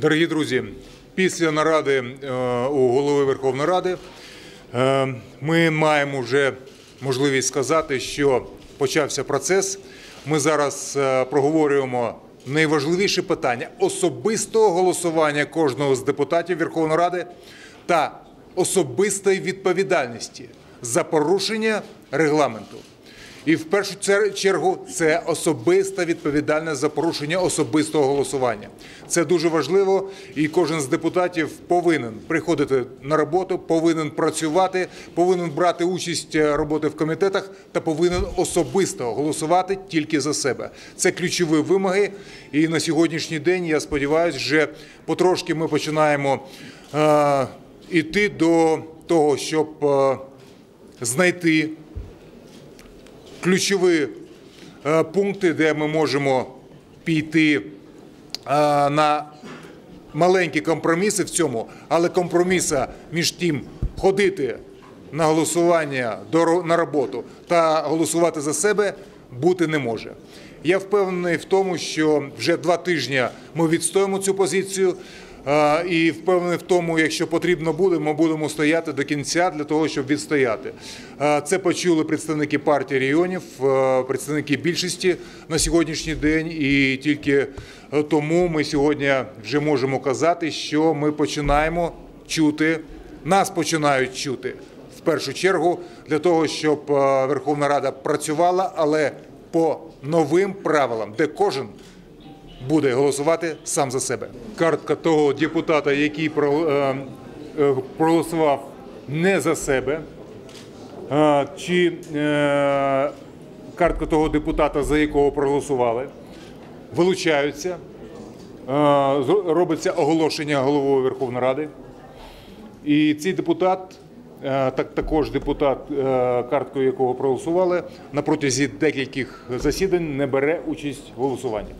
Дорогі друзі, після наради е, у голови Верховної Ради е, ми маємо вже можливість сказати, що почався процес. Ми зараз е, проговорюємо найважливіші питання особистого голосування кожного з депутатів Верховної Ради та особистої відповідальності за порушення регламенту. І в першу чергу це особиста відповідальність за порушення особистого голосування. Це дуже важливо, і кожен з депутатів повинен приходити на роботу, повинен працювати, повинен брати участь е, роботи в комітетах та повинен особисто голосувати тільки за себе. Це ключові вимоги. І на сьогоднішній день я сподіваюся, вже потрошки ми починаємо е, іти до того, щоб е, знайти ключові е, пункти, де ми можемо піти е, на маленькі компроміси в цьому, але компроміса між тим ходити на голосування на роботу та голосувати за себе бути не може. Я впевнений в тому, що вже два тижні ми відстоїмо цю позицію. І впевнений в тому, якщо потрібно буде, ми будемо стояти до кінця для того, щоб відстояти. Це почули представники партії регіонів, представники більшості на сьогоднішній день, і тільки тому ми сьогодні вже можемо казати, що ми починаємо чути, нас починають чути в першу чергу для того, щоб Верховна Рада працювала, але по новим правилам, де кожен буде голосувати сам за себе. Картка того депутата, який е, е, проголосував не за себе, е, чи картка того депутата, за якого проголосували, вилучаються, робиться оголошення головою Верховної Ради. І цей депутат, так також депутат, карткою якого проголосували, на протязі декількох засідань не бере участь в голосуванні.